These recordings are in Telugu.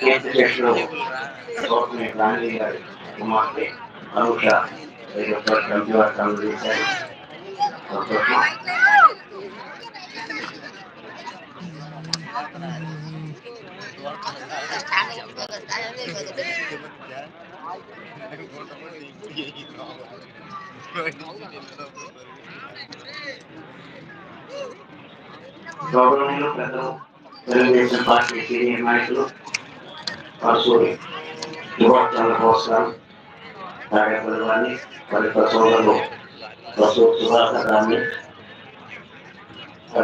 కేసు చెట్లు గౌతమి గాంధీ గారి కుమార్తె అనుష కంటి వర్గాలు చేశారు సంతోషం గౌరవనీయులు పెద్దలు తెలుగుదేశం పార్టీ సీనియర్ నాయకులు పరసూరి సుభాష్ చంద్రబోస్ గారు కార్యకర్తలు కానీ పరిత సోదరులు పరసూరి సుధాకర్ గారిని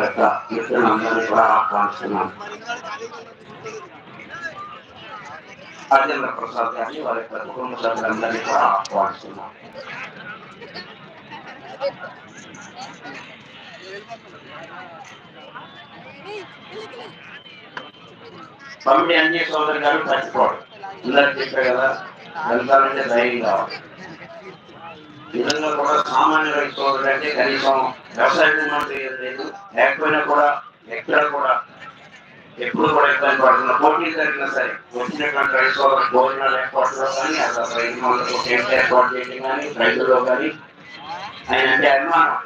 యొక్క మిత్రులందరినీ కూడా ఆహ్వానిస్తున్నాను. రాజేంద్ర ప్రసాద్ గారిని వారి యొక్క కుటుంబ సభ్యులందరినీ కూడా ఆహ్వానిస్తున్నాను. కమిటీ అన్ని సోదరు గారు చచ్చిపోవడం. అందరికి చెప్పారు కదా వెళ్తారంటే ధైర్యం కావాలి. నిజంగా కూడా సామాన్య రైతు సోదరుడు అంటే కనీసం వ్యవసాయం ఉన్నట్టు ఏం లేదు లేకపోయినా కూడా ఎక్కడ కూడా ఎప్పుడు కూడా ఇబ్బంది పడుతున్నా పోటీ జరిగినా సరే వచ్చినటువంటి రైతు సోదరు భోజనాలు ఏర్పాటులో కానీ అసలు రైతు ఏర్పాటు చేయడం కానీ రైతుల్లో కానీ ఆయన అంటే అభిమానం.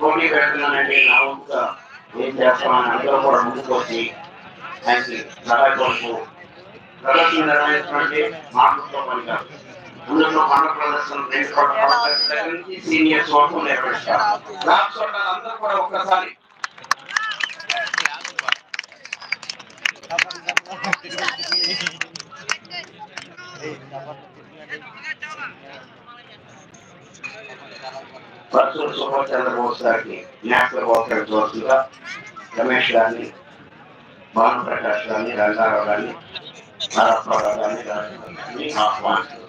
పోటీ పెడుతున్నానంటే నా వంతుగా ఏం చేస్తామని అందరూ కూడా ముందుకు వచ్చి ఆయనకి సహాయ కొరకు ప్రదర్శన నిర్వహించినటువంటి మార్పుతో పనికారు అందులో మన ప్రదర్శన రెండు కోట్ల దగ్గర నుంచి సీనియర్స్ వరకు నిర్వహిస్తారు క్లాస్ అందరూ కూడా ఒక్కసారి పరశుడు సుభాష్ చంద్రబోస్ గారికి జ్ఞాపక బహుకరించవలసిందిగా రమేష్ గారిని భాను ప్రకాష్ గారిని రంగారావు గారిని నారప్పరావు గారిని గారిని ఆహ్వానిస్తున్నారు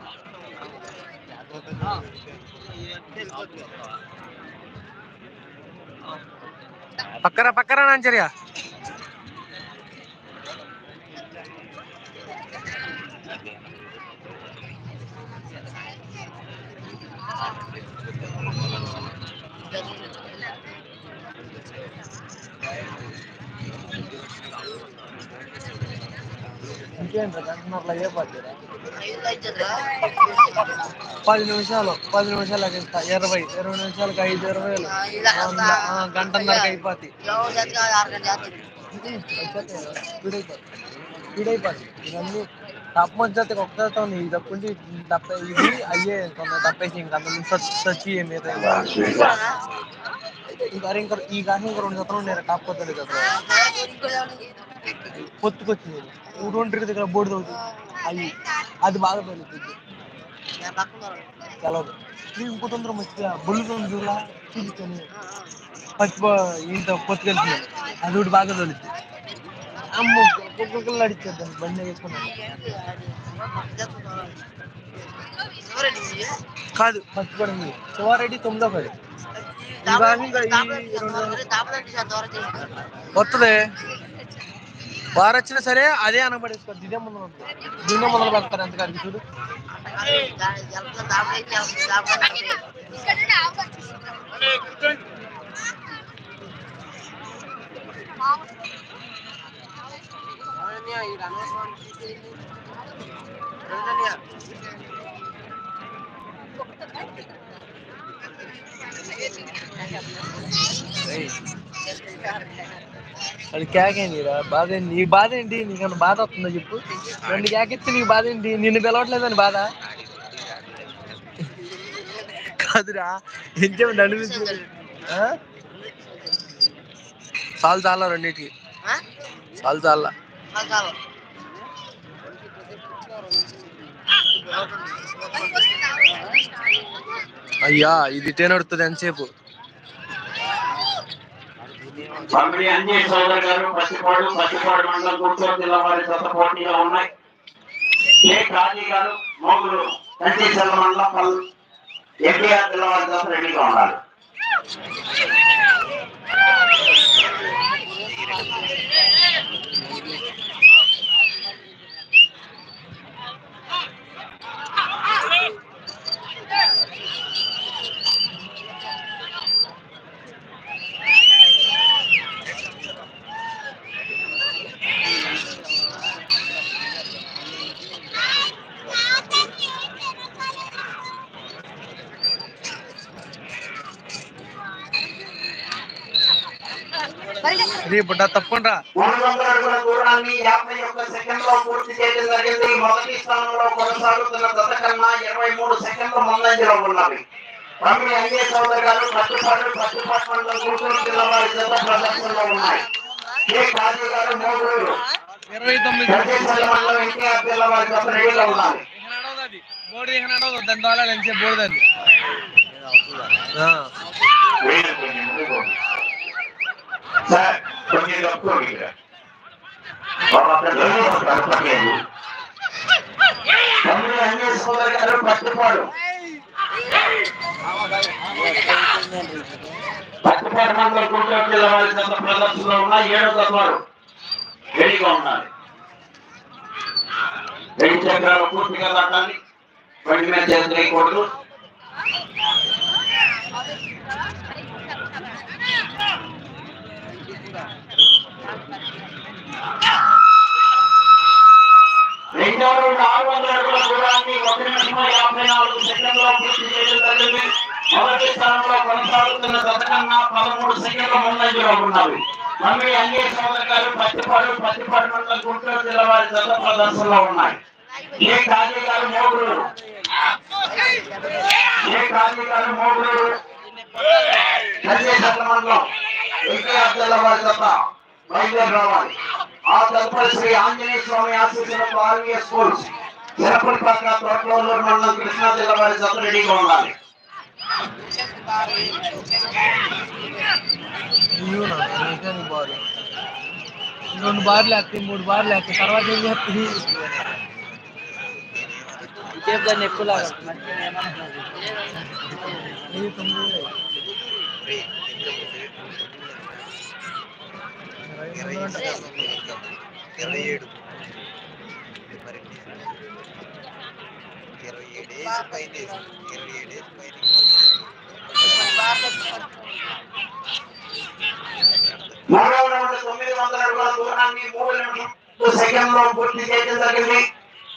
పక్కన పక్కన నాంచర్య ఇంకేంట్రా గంటన్నరలో ఏ పడ్డారా పది నిమిషాలు పది నిమిషాలకి ఇస్తా ఇరవై ఇరవై నిమిషాలకి ఐదు ఇరవై గంటన్నరకి అయిపోతాయి స్పీడ్ ఇవన్నీ తప్ప వచ్చేస్తే ఒక్కసారి ఉంది ఇది తప్పుంటే తప్ప ఇది అయ్యే కొంత తప్పేసి ఇంకా అంత సచ్ సచ్చి మీద ఇంకా ఇంకా ఈ కానీ ఇంకా రెండు జతలు నేను టాప్ కదా పొత్తుకొచ్చింది రెండు దగ్గర బోర్డు తగ్గుతుంది అవి అది బాగా పెరుగుతుంది తెలవదు నీకు ఇంకో తొందర మంచిగా బొల్లు చూడాలి చూపించాను పచ్చి ఇంత కలిసి అది ఒకటి బాగా తొలింది అమ్మ ఒక్కొక్కరు అడిచేద్దాం బండి వేసుకున్నాను కాదు ఫస్ట్ పడింది శివారెడ్డి తొమ్మిదో పది వస్తుంది బాగా వచ్చినా సరే అదే అనబడేసుకోవాలి ఇదే ముందు ఉంటుంది మొదలు పెడతారు ఎంతకాడికి చూడు. కూర్చోండి అది కేకేందిరా బాధ ఏంది నీ బాధ ఏంటి నీకన్నా బాధ వస్తుందో చెప్పు. రెండు కేకెత్తి నీకు బాధ ఏంటి నిన్ను పిలవట్లేదని బాధ? కాదురా చెప్పండి అనిపించింది? చాలు చాలా రెండింటికి. చాలు చాలా అయ్యా ఇది ఇటే నడుస్తుంది ఎంతసేపు? పంపిణీ అన్ని సోదరు గారు పసిపాడు పసిపాడు మండలం గుంటూరు జిల్లా వారి సొంత పోటీగా ఉన్నాయి. కె కాజీ గారు మోగులు కంచీచర్ల మండలం ఎన్టీఆర్ జిల్లా వారి దశ రెడీగా ఉండాలి. రీ బుడ్డ తప్పకుండా మూడు వందల అడుగుల దూరాన్ని యాభై ఒక్క సెకండ్లో పూర్తి చేయడం జరిగింది. మొదటి స్థానంలో కొనసాగుతున్న గత కన్నా ఇరవై మూడు సెకండ్ల ముందంజలో ఉన్నవి. తమ్మి అంగే చౌదరి గారు పట్టుపాటు పట్టుపాటు మండలం గుంటూరు జిల్లా వారి జత ప్రదర్శనలో ఉన్నాయి. కె కాజీ గారు మూడూరు? ఇరవై తొమ్మిది గడ్డేశ్వర మండలం ఎన్టీఆర్ జిల్లా వారి జత రెడీగా ఉన్నారు బోర్డు ఎక్కడ దాని ద్వారా నుంచి బోర్డు అది వేలు కొంచెం ముందుకు పోండి. సార్ కొంచెం తప్పుకోండి ఇక్కడ. బాబా, అక్కడ దొరికి కనపడలేదు. తమ్ముడు అంజయ్య సోదరి గారు పట్టుపాడు పట్టుపాడు మండలం గుంటూరు జిల్లా వారి జత ప్రదర్శనలో ఉన్న ఏడో తత్వాలు రెడీగా ఉన్నారు రెండు చక్రాలు పూర్తిగా దాటాలి బండి మీద చేతులేయకూడదు రెండో రౌండ్ ఆరు వందల అడుగుల దూరాన్ని ఒక నిమిషం యాభై నాలుగు సెకండ్లో పూర్తి చేయడం జరిగింది మొదటి స్థానంలో కొనసాగుతున్న గతకన్నా పదమూడు సెకండ్ల ముందంజలో ఉన్నవి మమ్మీ అన్ని సోదరి గారు పత్తిపాడు పత్తిపాడు మండలం గుంటూరు జిల్లా వారి జత ప్రదర్శనలో ఉన్నాయి ఏ కాజీ గారు మోగుడు ఏ కాజీ గారు మోగుడు మండలం ఎన్టీఆర్ జిల్లా వారి జత బయలుదేరి రావాలి ఆ తదుపరి శ్రీ ఆంజనేయ స్వామి ఆశీస్సులతో ఆర్వీఎస్ స్కూల్స్ చిరపల్లిపాక తోటలూరు మండలం కృష్ణా జిల్లా వారి జత రెడీగా ఉండాలి ఇయ్యో నా నీకని బారు రెండు బార్లు వేస్తాయి మూడు బార్లు వేస్తాయి తర్వాత ఏం చేస్తుంది ఇటేపు దాన్ని ఎక్కువ లాగా ఇది తొమ్మిది ఇరవై ఇరవై ఏడు మరి ఇరవై ఏడు ఏజ్ పైన ఇరవై ఏడు ఏజ్ పైన మూడవ రౌండ్ తొమ్మిది వందల అడుగుల దూరాన్ని మూడు పూర్తి చేయడం జరిగింది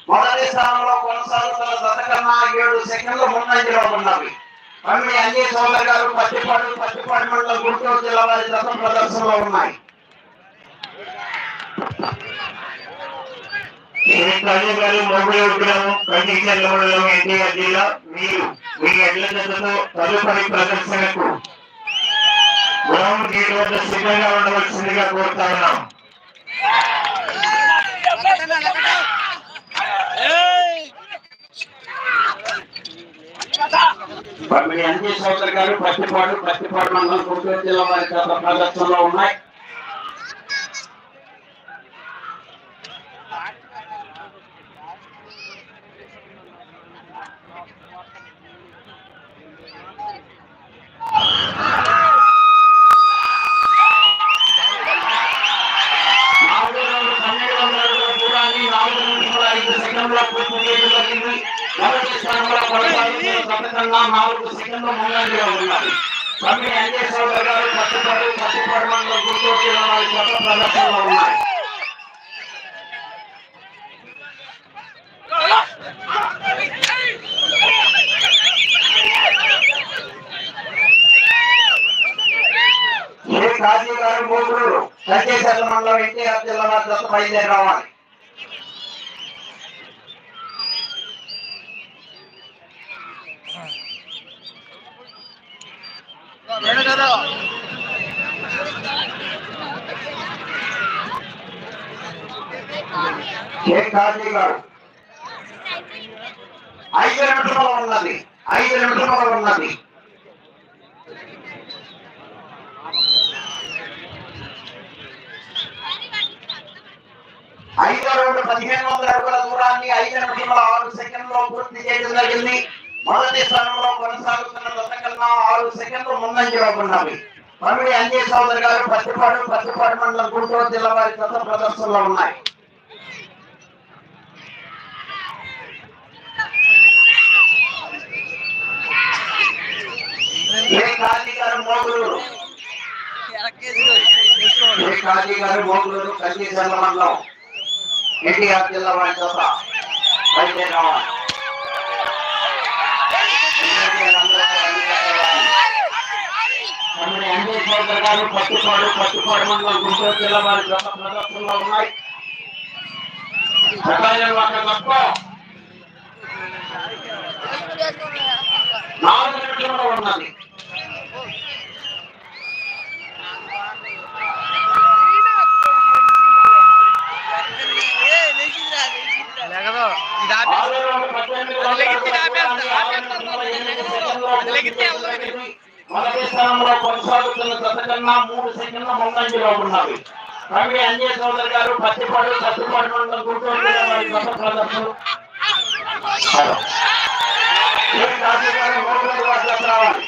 మొదటి స్థానంలో కొనసాగుతున్న గత కన్నా ఏడు సెకండ్లు ముందంజలో ఉన్నవి మమ్మీ అన్ని సోదరి గారు పత్తిపాడు పత్తిపాడు మండలం గుంటూరు జిల్లా వారి జత ప్రదర్శనలో ఉన్నాయి గారు మొబైల్ విగ్రహం కండిషన్ మండలం ఎన్టీఆర్ జిల్లా మీరు మీ ఎడ్ల జతతో తదుపరి ప్రదర్శనకు గ్రౌండ్ గేట్ వద్ద సిద్ధంగా ఉండవలసిందిగా కోరుతా ఉన్నాం మీ అంజయ్ సోదరి మండలం గుంటూరు జిల్లా వారి ప్రదర్శనలో ఉన్నాయి. నాలుగు ముందంజలో ఉన్నారు. స్వామి గారు పట్టుపాడు పట్టుపాడు మండలం గుంటూరు జిల్లా వారి కొత్త ప్రదర్శనలో ఉన్నాయి గారు సంజయ్ మండలం ఎన్టీఆర్ జిల్లా వారి బయలుదేరి రావాలి. ఏ కాజీ గారు? ఐదు నిమిషాలు ఉన్నది ఐదు నిమిషాలు ఉన్నది ఐదు రెండు పదిహేను వందల అడుగుల దూరాన్ని ఐదు నిమిషముల ఆరు సెకండ్లో పూర్తి చేయడం జరిగింది. మొదటి స్థానంలో కొనసాగుతున్న గత ఆరు సెకండ్లు ముందంజలో ఉన్నవి పమిడి అంజయ్ చౌదరి గారు పత్తిపాడు పత్తిపాడు మండలం గుంటూరు జిల్లా వారి గత ప్రదర్శనలో ఉన్నాయి. కాజీ గారు మోగులూరు? కాజీ గారు మోగులూరు? కంచీసర్ల మండలం. ఎన్టీఆర్ జిల్లా వారి చేత బయలుదేరి రావాలి తమ్ముడి అంజయ్ పట్టుపాడు పట్టుపాడు మండలం గుంటూరు జిల్లా వారి గత ప్రదర్శనలో ఉన్నాయి. అబ్బాయిలు తప్ప నాలుగు నిమిషంలో ఉన్నది లేకదో ఇది ఆపే ఆరు వేల పద్దెనిమిది అది లెగిస్తే ఆపేస్తా, ఆపేస్తా. అది లెగిస్తే మొదటి స్థానంలో కొనసాగుతున్న గత కన్నా మూడు సెకండ్ల ముందంజలో ఉన్నవి రవి అంజయ్ చౌదరి గారు పత్తిపాడు మండలం గుంటూరు జిల్లా వారి గత ప్రదర్శన ఏ రాజు గారు రావాలి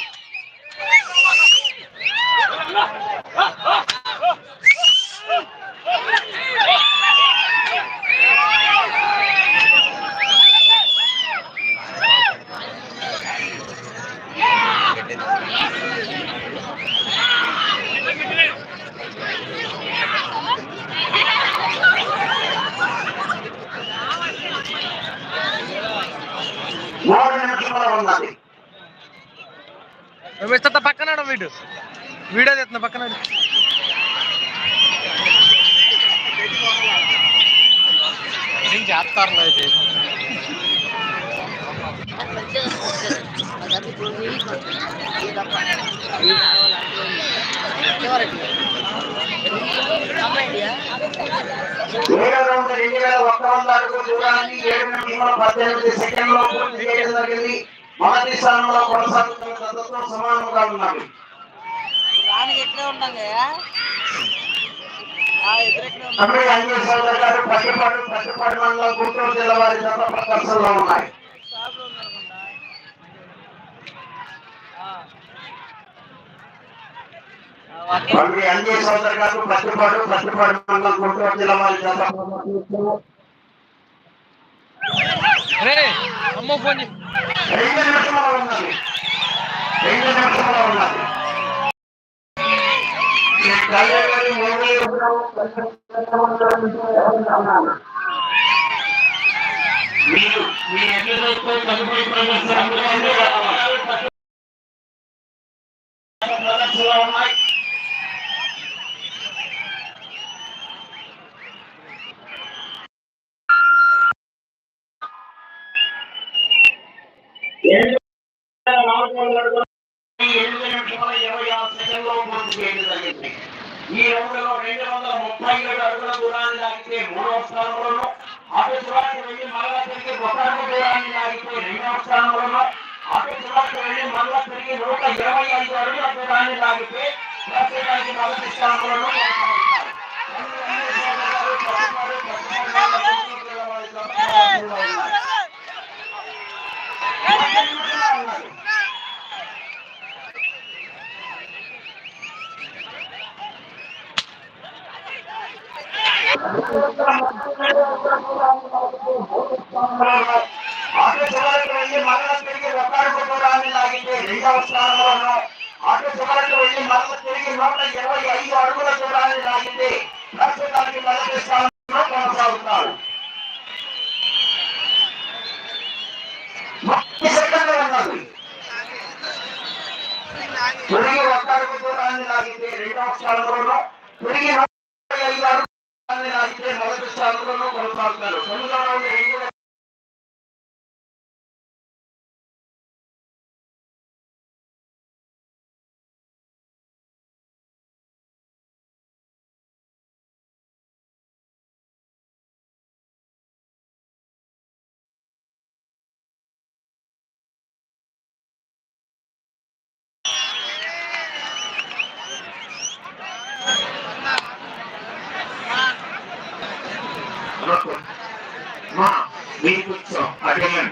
మూడు నిమిషంలో ఉన్నది ఇస్తా పక్కన వీడు వీడియో తెస్తున్నా పక్కన ఏం చేస్తారు అయితే. రెండు వేల ఒక్క వంద దూరాన్ని ఏడు నిమిషముల పద్దెనిమిది సెకండ్లో పూర్తి చేయడం జరిగింది మొదటి స్థానంలో కొనసాగుతున్న సమానంగా ఉంటాం కదా తమిళ అంజయ్ చౌదరి గారు పట్టుపాడు పట్టుపాడు మండలం గుంటూరు జిల్లా వారి జత ప్రదర్శనలో ఉన్నాయి. తమిళ అంజయ్ చౌదరి గారు పట్టుపాడు పట్టుపాడు మండలం గుంటూరు జిల్లా వారి జత అమ్మ ఫోన్. రెండు నిమిషంలో ఉన్నది. రెండు నిమిషంలో మీరు మీ ఎన్నికలతో తదుపరి ప్రదర్శన అందులో ప్రదర్శనలో ఇరవై ఆరు సెకండ్లో పూర్తి చేయడం జరిగింది. ఈ రౌండ్లో రెండు వందల ముప్పై ఏడు అడుగుల దూరాన్ని లాగితే మూడవ స్థానంలోనూ అటు చివరికి వెళ్ళి మరలా తిరిగి ఒకటి దూరాన్ని లాగితే రెండవ స్థానంలోనూ అటు చివరికి వెళ్ళి మరలా తిరిగి నూట ఇరవై ఐదు అడుగుల దూరాన్ని లాగితే ప్రస్తుతానికి మొదటి స్థానంలోనూ కొనసాగుతారు. ఉన్నారు. ఆటో చివరికి వెళ్ళి మరల తిరిగి ఒక్కడుగు దూరాన్ని లాగితే రెండవ స్థానంలోను ఆటో చివరికి వెళ్ళి మరల తిరిగి నూట ఇరవై ఐదు అడుగుల దూరాన్ని లాగితే ప్రస్తుతానికి మొదటి స్థానంలో కొనసాగుతారు అడుగు దూరాన్ని లాగితే మొదటి రౌండ్ రెండు అటెండ్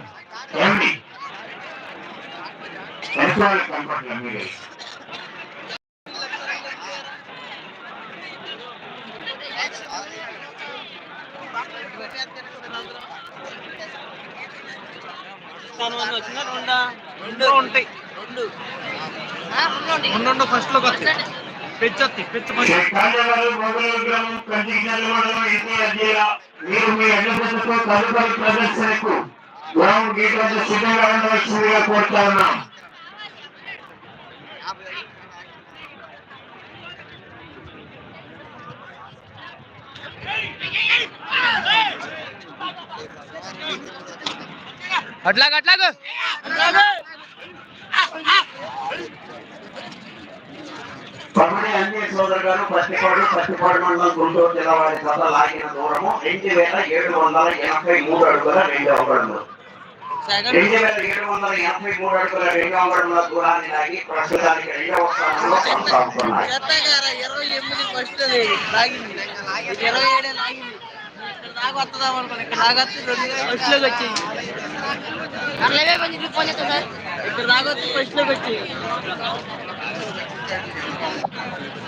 ఏమండి వెనకాల మీరే. రెండా? రెండు. ఉంటాయి. రెండు ఉండు. ఫస్ట్లోకి వస్తాయి పెంచొద్ది పెంచమని మీరు మీ అడ్డపడతో తదుపరి ప్రదర్శనకు గ్రౌండ్ గీతలకు సిద్ధంగా ఉండవలసిందిగా కోరుతా ఉన్నాం అట్లాగ అట్లాగ పమ్మడి అంజయ్య సోదరు గారు పత్తిపాడు పత్తిపాడు మండలం గుంటూరు జిల్లా వారి కథ లాగిన దూరము రెండు వేల ఏడు వందల ఎనభై మూడు అడుగుల రెండు అంగడములు సెకండ్ రెండు వేల ఏడు వందల ఎనభై మూడు అడుగుల రెండు అంగడముల దూరాన్ని లాగి ప్రస్తుతానికి రెండవ స్థానంలో కొనసాగుతున్నాయి. ఇరవై ఎనిమిది ఫస్ట్ లాగింది. ఇరవై ఏడే లాగింది. ఇక్కడ రెండు ఫస్ట్లోకి వచ్చేయి. Thank you.